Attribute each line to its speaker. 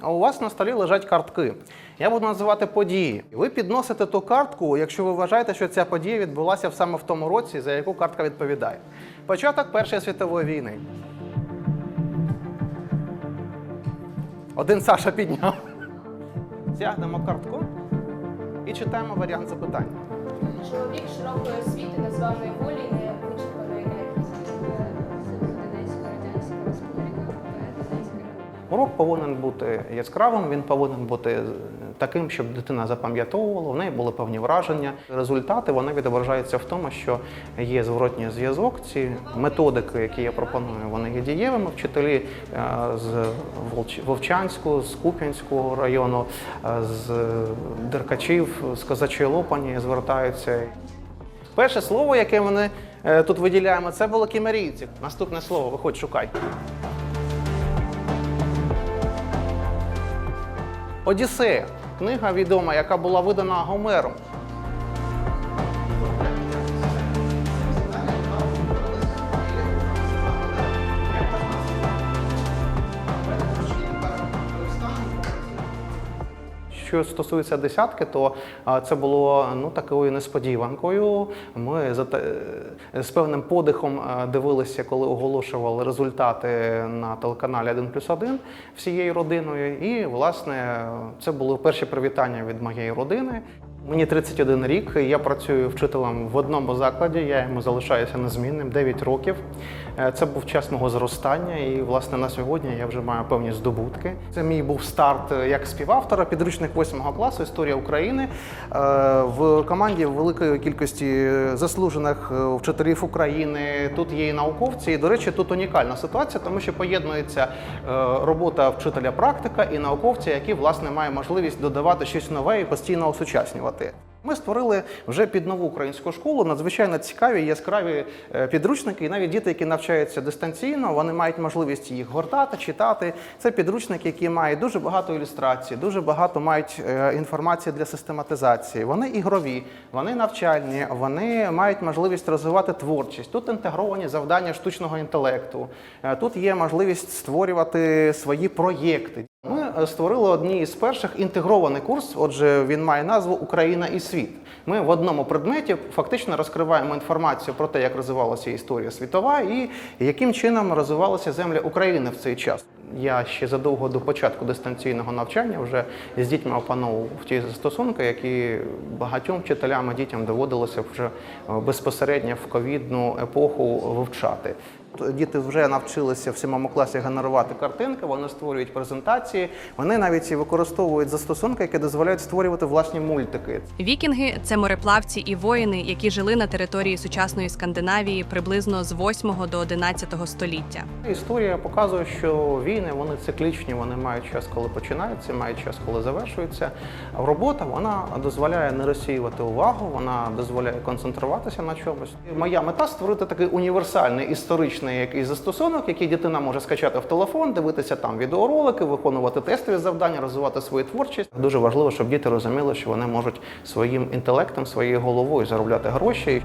Speaker 1: А у вас на столі лежать картки. Я буду називати події. Ви підносите ту картку, якщо ви вважаєте, що ця подія відбулася саме в тому році, за яку картка відповідає. Початок Першої світової війни. Один Саша підняв. Тягнемо картку і читаємо варіант запитання.
Speaker 2: Чоловік широкої освіти названої волі невичерпаної
Speaker 1: Урок повинен бути яскравим, він повинен бути е, таким, щоб дитина запам'ятовувала, в неї були певні враження. Результати вони відображаються в тому, що є зворотній зв'язок. Ці методики, які я пропоную, вони є дієвими. Вчителі е, з Вовчанську, з Куп'янського району, е, з Деркачів, з Козачої Лопані звертаються. Перше слово, яке е, тут виділяємо, це було кімерійці. Наступне слово, виходь, шукай. Одіссея книга відома, яка була видана Гомером. Що стосується десятки, то це було ну такою несподіванкою. Ми е, з певним подихом дивилися, коли оголошували результати на телеканалі 1 плюс 1 всією родиною. І власне це були перші привітання від моєї родини. Мені 31 рік. Я працюю вчителем в одному закладі. Я йому залишаюся незмінним 9 років. Е, Це був час мого зростання, і власне на сьогодні я вже маю певні здобутки. Це мій був старт е, як співавтора, підручник 8 класу Історія України Е, в команді великої кількості заслужених вчителів України. Тут є і науковці. І, до речі, тут унікальна ситуація, тому що поєднується робота вчителя практика і науковця, які власне мають можливість додавати щось нове і постійно осучаснювати. Ми створили вже під нову українську школу надзвичайно цікаві, яскраві е, підручники. І навіть діти, які навчаються дистанційно, вони мають можливість їх гортати, читати. Це підручники, які мають дуже багато ілюстрацій, дуже багато мають е, інформації для систематизації. Вони ігрові, вони навчальні, вони мають можливість розвивати творчість. Тут інтегровані завдання штучного інтелекту. Е, Тут є можливість створювати свої проєкти. Е, створили одні із перших інтегрований курс. Отже, він має назву Україна і світ. Ми в одному предметі фактично розкриваємо інформацію про те, як розвивалася історія світова і яким чином розвивалися землі України в цей час. Я ще задовго до початку дистанційного навчання вже з дітьми опановував ті застосунки, які багатьом вчителям і дітям доводилося вже е, безпосередньо в ковідну епоху вивчати. Діти вже навчилися в сьомому класі генерувати картинки, вони створюють презентації. Вони навіть і використовують застосунки, які дозволяють створювати власні мультики.
Speaker 3: Вікінги це мореплавці і воїни, які жили на території сучасної Скандинавії приблизно з 8 до 11 століття.
Speaker 1: Історія показує, що війни вони циклічні, вони мають час, коли починаються, мають час, коли завершуються. Робота вона дозволяє не розсіювати увагу, вона дозволяє концентруватися на чомусь. Моя мета створити такий універсальний історичний якийсь застосунок, який дитина може скачати в телефон, дивитися там відеоролики, виконувати тестові завдання, розвивати свою творчість. Дуже важливо, щоб діти розуміли, що вони можуть своїм інтелектом, своєю головою заробляти гроші.